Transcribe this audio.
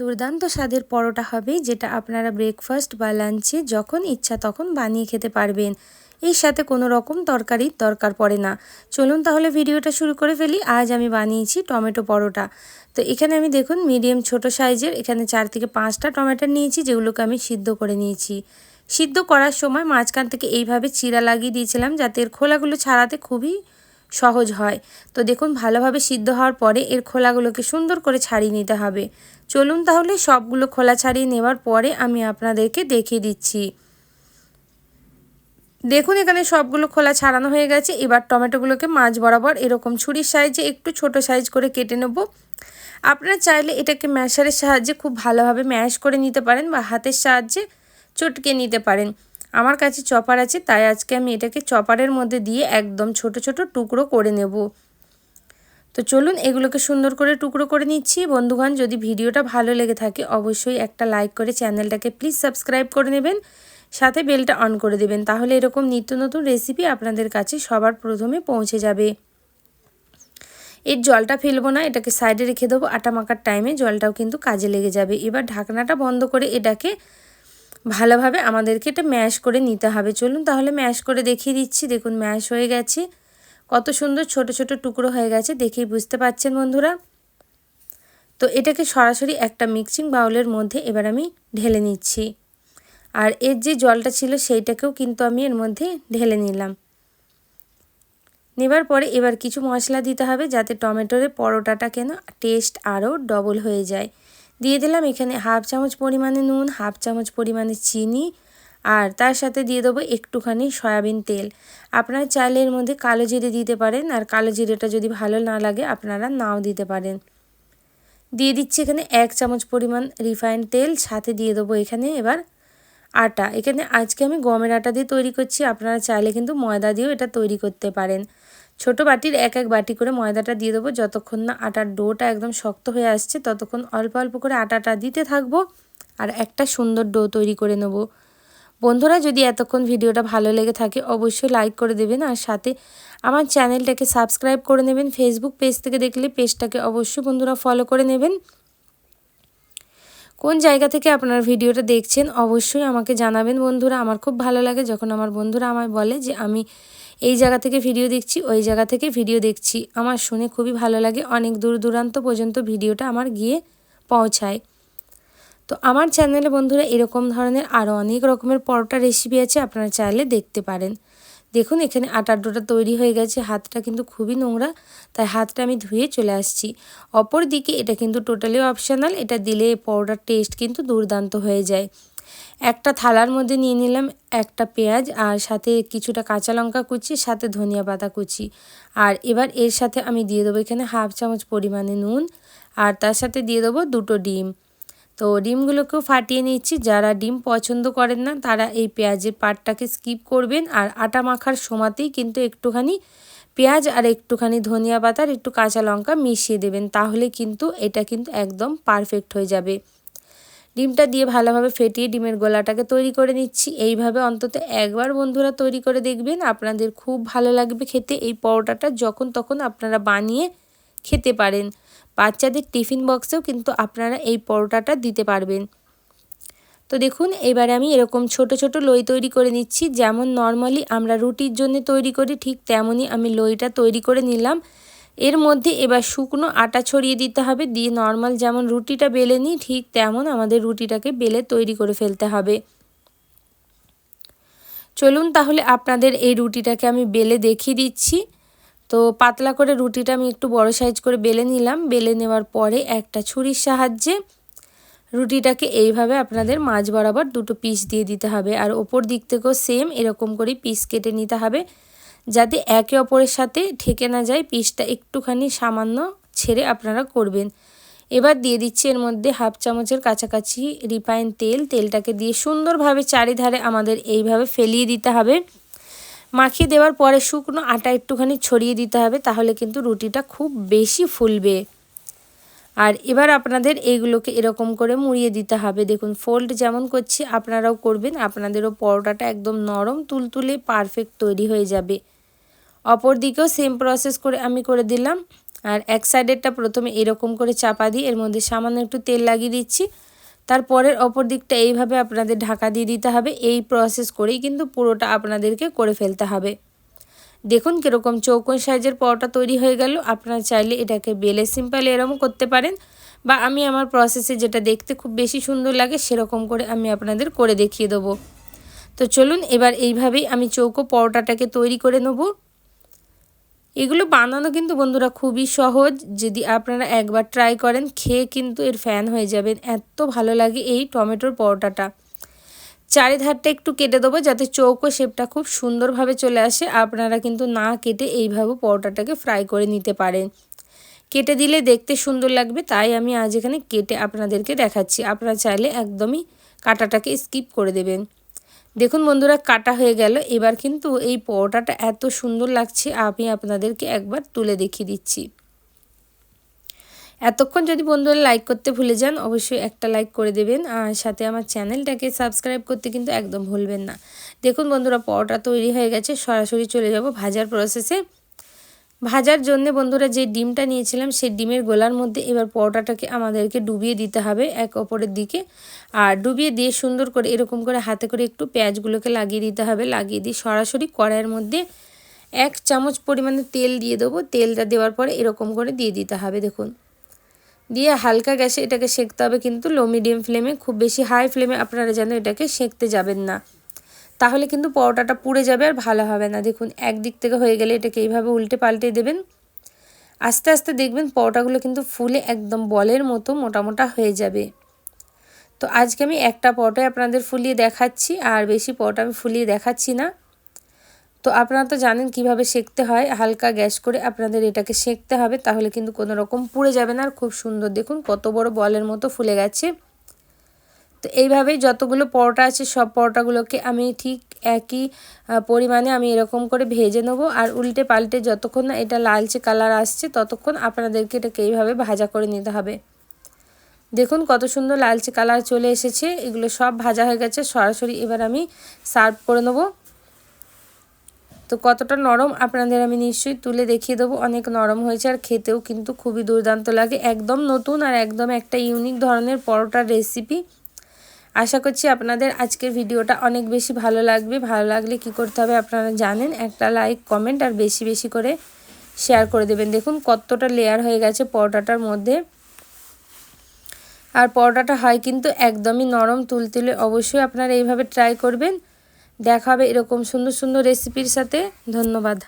দুর্দান্ত স্বাদের পরোটা হবে, যেটা আপনারা ব্রেকফাস্ট বা লাঞ্চে যখন ইচ্ছা তখন বানিয়ে খেতে পারবেন। এর সাথে কোনো রকম তরকারির দরকার পড়ে না। চলুন তাহলে ভিডিওটা শুরু করে ফেলি। আজ আমি বানিয়েছি টমেটো পরোটা। তো এখানে আমি দেখুন মিডিয়াম ছোট সাইজের এখানে চার থেকে পাঁচটা টমেটো নিয়েছি, যেগুলোকে আমি সিদ্ধ করে নিয়েছি। সিদ্ধ করার সময় মাঝখান থেকে এইভাবে চিরা লাগিয়ে দিয়েছিলাম, যাতে এর খোলাগুলো ছাড়াতে খুবই সহজ হয়। তো দেখুন, ভালোভাবে সিদ্ধ হওয়ার পরে এর খোলাগুলোকে সুন্দর করে ছাড়িয়ে নিতে হবে। চলুন তাহলে সবগুলো খোলা ছাড়িয়ে নেওয়ার পরে আমি আপনাদেরকে দেখিয়ে দিচ্ছি। দেখুন, এখানে সবগুলো খোলা ছাড়ানো হয়ে গেছে। এবার টমেটোগুলোকে মাছ বরাবর এরকম ছুরির সাইজে একটু ছোট সাইজ করে কেটে নেব। আপনারা চাইলে এটাকে ম্যাশারের সাহায্যে খুব ভালোভাবে ম্যাশ করে নিতে পারেন বা হাতের সাহায্যে চটকে নিতে পারেন। আমার কাছে চপার আছে, তাই আজকে আমি এটাকে চপারের মধ্যে দিয়ে একদম ছোট ছোট টুকরো করে নেব। তো চলুন এগুলোকে সুন্দর করে টুকরো করে নিচ্ছি। বন্ধুগণ, যদি ভিডিওটা ভালো লেগে থাকে, অবশ্যই একটা লাইক করে চ্যানেলটাকে প্লিজ সাবস্ক্রাইব করে নেবেন, সাথে বেলটা অন করে দেবেন, তাহলে এরকম নিত্য নতুন রেসিপি আপনাদের কাছে সবার প্রথমে পৌঁছে যাবে। এর জলটা ফেলব না, এটাকে সাইডে রেখে দেবো, আটা মাখার টাইমে জলটাও কিন্তু কাজে লেগে যাবে। এবার ঢাকনাটা বন্ধ করে এটাকে ভালোভাবে আমাদেরকে এটা ম্যাশ করে নিতে হবে। চলুন তাহলে ম্যাশ করে দেখিয়ে দিচ্ছি। দেখুন, ম্যাশ হয়ে গেছে। কত সুন্দর ছোট ছোট টুকরো হয়ে গেছে, দেখেই বুঝতে পাচ্ছেন বন্ধুরা। তো এটাকে সরাসরি একটা মিক্সিং বাউলের মধ্যে এবার আমি ঢেলে নিচ্ছি। আর এর যে জলটা ছিল সেইটাকেও কিন্তু আমি এর মধ্যে ঢেলে নিলাম। নেবার পরে এবার কিছু মশলা দিতে হবে যাতে টমেটোর পরোটাটা কেন টেস্ট আরও ডবল হয়ে যায়। দিয়ে দিলাম এখানে হাফ চামচ পরিমাণে নুন, হাফ চামচ পরিমাণে চিনি আর তার সাথে দিয়ে দেবো একটুখানি সয়াবিন তেল। আপনারা চাইলে এর মধ্যে কালো জিরে দিতে পারেন আর কালো জিরেটা যদি ভালো না লাগে আপনারা নাও দিতে পারেন। দিয়ে দিচ্ছি এখানে এক চামচ পরিমাণ রিফাইন্ড তেল, সাথে দিয়ে দেবো এখানে এবার আটা। এখানে আজকে আমি গমের আটা দিয়ে তৈরি করছি, আপনারা চাইলে কিন্তু ময়দা দিয়েও এটা তৈরি করতে পারেন। ছোট বাটির এক এক বাটি করে ময়দাটা দিয়ে দেবো। যতক্ষণ না আটার ডোটা একদম শক্ত হয়ে আসছে, ততক্ষণ অল্প অল্প করে আটাটা দিতে থাকব আর একটা সুন্দর ডো তৈরি করে নেব। বন্ধুরা, যদি এতক্ষণ ভিডিওটা ভালো লেগে থাকে, অবশ্যই লাইক করে দেবেন আর সাথে আমার চ্যানেলটাকে সাবস্ক্রাইব করে নেবেন। ফেসবুক পেজ থেকে দেখলে পেজটাকে অবশ্যই বন্ধুরা ফলো করে নেবেন। কোন জায়গা থেকে আপনার ভিডিওটা দেখছেন, অবশ্যই আমাকে জানাবেন বন্ধুরা। আমার খুব ভালো লাগে যখন আমার বন্ধুরা আমায় বলে যে, আমি এই জায়গা থেকে ভিডিও দেখছি, ওই জায়গা থেকে ভিডিও দেখছি। আমার শুনে খুবই ভালো লাগে। অনেক দূর দূরান্ত পর্যন্ত ভিডিওটা আমার গিয়ে পৌঁছায়। তো আমার চ্যানেলে বন্ধুরা এরকম ধরনের আরও অনেক রকমের পরোটা রেসিপি আছে, আপনারা চাইলে দেখতে পারেন। দেখুন, এখানে আটার ডোটা তৈরি হয়ে গেছে। হাতটা কিন্তু খুবই নোংরা, তাই হাতটা আমি ধুয়ে চলে আসছি। অপর দিকে এটা কিন্তু টোটালি অপশানাল এটা দিলে পরোটার টেস্ট কিন্তু দুর্দান্ত হয়ে যায়। একটা থালার মধ্যে নিয়ে নিলাম একটা পেঁয়াজ আর সাথে কিছুটা কাঁচা লঙ্কা কুচি, সাথে ধনিয়া পাতা কুচি। আর এবার এর সাথে আমি দিয়ে দেবো এখানে হাফ চামচ পরিমাণে নুন আর তার সাথে দিয়ে দেবো দুটো ডিম। তো ডিমগুলোকেও ফাটিয়ে নিচ্ছি। যারা ডিম পছন্দ করেন না, তারা এই পেঁয়াজের পাটটাকে স্কিপ করবেন আর আটা মাখার সময়তেই কিন্তু একটুখানি পেঁয়াজ আর একটুখানি ধনিয়া পাতার একটু কাঁচা লঙ্কা মিশিয়ে দেবেন, তাহলে কিন্তু এটা কিন্তু একদম পারফেক্ট হয়ে যাবে। ডিমটা দিয়ে ভালোভাবে ফেটিয়ে ডিমের গোলাটাকে তৈরি করে নিচ্ছি। এইভাবে অন্তত একবার বন্ধুরা তৈরি করে দেখবেন, আপনাদের খুব ভালো লাগবে খেতে। এই পরোটাটা যখন তখন আপনারা বানিয়ে খেতে পারেন। বাচ্চাদের টিফিন বক্সেও কিন্তু আপনারা এই পরোটাটা দিতে পারবেন। তো দেখুন, এবারে আমি এরকম ছোট ছোট লই তৈরি করে নিচ্ছি। যেমন নর্মালি আমরা রুটির জন্য তৈরি করি, ঠিক তেমনই আমি লইটা তৈরি করে নিলাম। এর মধ্যে এবার শুকনো আটা ছড়িয়ে দিতে হবে। দিয়ে নর্মাল যেমন রুটিটা বেলে নিই, ঠিক তেমন আমাদের রুটিটাকে বেলে তৈরি করে ফেলতে হবে। চলুন তাহলে আপনাদের এই রুটিটাকে আমি বেলে দেখিয়ে দিচ্ছি। তো পাতলা করে রুটিটা আমি একটু বড় সাইজ করে বেলে নিলাম। বেলে নেওয়ার পরে একটা ছুরির সাহায্যে রুটিটাকে এইভাবে আপনাদের মাছ বরাবর দুটো পিস দিয়ে দিতে হবে। আর ওপর দিক থেকেও সেম এরকম করে পিস কেটে নিতে হবে। যাতে একে অপরের সাথে ঠেকে না যায়, পিসটা একটুখানি সামান্য ছেড়ে আপনারা করবেন। এবার দিয়ে দিচ্ছি এর মধ্যে হাফ চামচের কাছাকাছি রিফাইন তেল। তেলটাকে দিয়ে সুন্দরভাবে চারিধারে আমাদের এইভাবে ফেলিয়ে দিতে হবে। মাখিয়ে দেওয়ার পরে শুকনো আটা একটুখানি ছড়িয়ে দিতে হবে, তাহলে কিন্তু রুটিটা খুব বেশি ফুলবে। আর এবার আপনাদের এইগুলোকে এরকম করে মুড়িয়ে দিতে হবে। দেখুন ফোল্ড যেমন করছি, আপনারাও করবেন। আপনাদেরও পরোটাটা একদম নরম, তুলতুলে পারফেক্ট তৈরি হয়ে যাবে। অপর দিকেও সেম প্রসেস করে আমি করে দিলাম। আর এক সাইডেরটা প্রথমে এরকম করে চাপা দিই এর মধ্যে সামান্য একটু তেল লাগিয়ে দিচ্ছি। তারপরের অপর দিকটা এইভাবে আপনাদের ঢাকা দিয়ে দিতে হবে। এই প্রসেস করেই কিন্তু পুরোটা আপনাদেরকে করে ফেলতে হবে। দেখুন কীরকম চৌকোন সাইজের পরোটা তৈরি হয়ে গেল। আপনারা চাইলে এটাকে বেলে সিম্পল এরকম করতে পারেন বা আমি আমার প্রসেসে যেটা দেখতে খুব বেশি সুন্দর লাগে সেরকম করে আমি আপনাদের করে দেখিয়ে দেবো। তো চলুন এবার এইভাবেই আমি চৌকো পরোটাটাকে তৈরি করে নেব। এগুলো বানানো কিন্তু বন্ধুরা খুবই সহজ। যদি আপনারা একবার ট্রাই করেন, খেয়ে কিন্তু এর ফ্যান হয়ে যাবেন। এত ভালো লাগে এই টমেটোর পরোটাটা। চারিধারটা একটু কেটে দেবো যাতে চৌকো শেপটা খুব সুন্দরভাবে চলে আসে। আপনারা কিন্তু না কেটে এইভাবে পরোটাটাকে ফ্রাই করে নিতে পারেন। কেটে দিলে দেখতে সুন্দর লাগবে, তাই আমি আজ এখানে কেটে আপনাদেরকে দেখাচ্ছি। আপনারা চাইলে একদমই কাটাটাকে স্কিপ করে দেবেন। দেখুন বন্ধুরা, কাটা হয়ে গেল। এবার কিন্তু এই পরোটাটা এত সুন্দর লাগছে, আমি আপনাদেরকে একবার তুলে দেখিয়ে দিচ্ছি। এতক্ষণ যদি বন্ধুরা লাইক করতে ভুলে যান, অবশ্যই একটা লাইক করে দেবেন। আর সাথে আমার চ্যানেলটাকে সাবস্ক্রাইব করতে কিন্তু একদম ভুলবেন না। দেখুন বন্ধুরা, পরোটা তৈরি হয়ে গেছে, সরাসরি চলে যাব ভাজার প্রসেসে ভাজার জন্য বন্ধুরা যে ডিমটা নিয়েছিলাম সেই ডিমের গোলার মধ্যে এবার পরোটাটাকে আমাদেরকে ডুবিয়ে দিতে হবে এক অপরের দিকে। আর ডুবিয়ে দিয়ে সুন্দর করে এরকম করে হাতে করে একটু পেঁয়াজগুলোকে লাগিয়ে দিতে হবে। লাগিয়ে দিয়ে সরাসরি কড়াইয়ের মধ্যে এক চামচ পরিমাণে তেল দিয়ে দেবো। তেলটা দেওয়ার পরে এরকম করে দিয়ে দিতে হবে, দেখুন। দিয়ে হালকা গ্যাসে এটাকে সেঁকতে হবে, কিন্তু লো মিডিয়াম ফ্লেমে। খুব বেশি হাই ফ্লেমে আপনারা যেন এটাকে সেঁকতে যাবেন না। তাহলে কিন্তু পরোটাটা পুড়ে যাবে আর ভালো হবে না। দেখুন, একদিক থেকে হয়ে গেলে এটাকে এইভাবে উল্টে পাল্টে দেবেন। আস্তে আস্তে দেখবেন পরোটাগুলো কিন্তু ফুলে একদম বলের মতো মোটা মোটা হয়ে যাবে। তো আজকে আমি একটা পরোটাই আপনাদের ফুলিয়ে দেখাচ্ছি, আর বেশি পরোটা আমি ফুলিয়ে দেখাচ্ছি না। তো আপনারা তো জানেন কীভাবে সেঁকতে হয়, হালকা গ্যাস করে আপনাদের এটাকে সেঁকতে হবে, তাহলে কিন্তু কোনো রকম পুড়ে যাবে না আর খুব সুন্দর। দেখুন, কত বড় বলের মতো ফুলে গেছে। তো এইভাবেই যতগুলো পরোটা আছে, সব পরোটাগুলোকে আমি ঠিক একই পরিমাণে আমি এরকম করে ভেজে নেব। আর উল্টে পাল্টে যতক্ষণ না এটা লালচে কালার আসছে, ততক্ষণ আপনাদেরকে এটাকে এইভাবে ভাজা করে নিতে হবে। দেখুন কত সুন্দর লালচে কালার চলে এসেছে, এগুলো সব ভাজা হয়ে গেছে। সরাসরি এবার আমি সার্ভ করে নেব। তো কতটা নরম আপনাদের আমি নিশ্চয়ই তুলে দেখিয়ে দেবো, অনেক নরম হয়েছে আর খেতেও কিন্তু খুবই দুর্দান্ত লাগে। একদম নতুন আর একদম একটা ইউনিক ধরনের পরোটার রেসিপি আশা করছি আপনাদের আজকের ভিডিওটা অনেক বেশি ভালো লাগবে। ভালো লাগলে কি করতে হবে আপনারা জানেন, একটা লাইক কমেন্ট আর বেশি বেশি করে শেয়ার করে দেবেন। দেখুন কতটা লেয়ার হয়ে গেছে পরোটাটার মধ্যে। আর পরোটাটা হয় কিন্তু একদমই নরম তুলতুলে অবশ্যই আপনারা এইভাবে ট্রাই করবেন। দেখা হবে এরকম সুন্দর সুন্দর রেসিপির সাথে। ধন্যবাদ।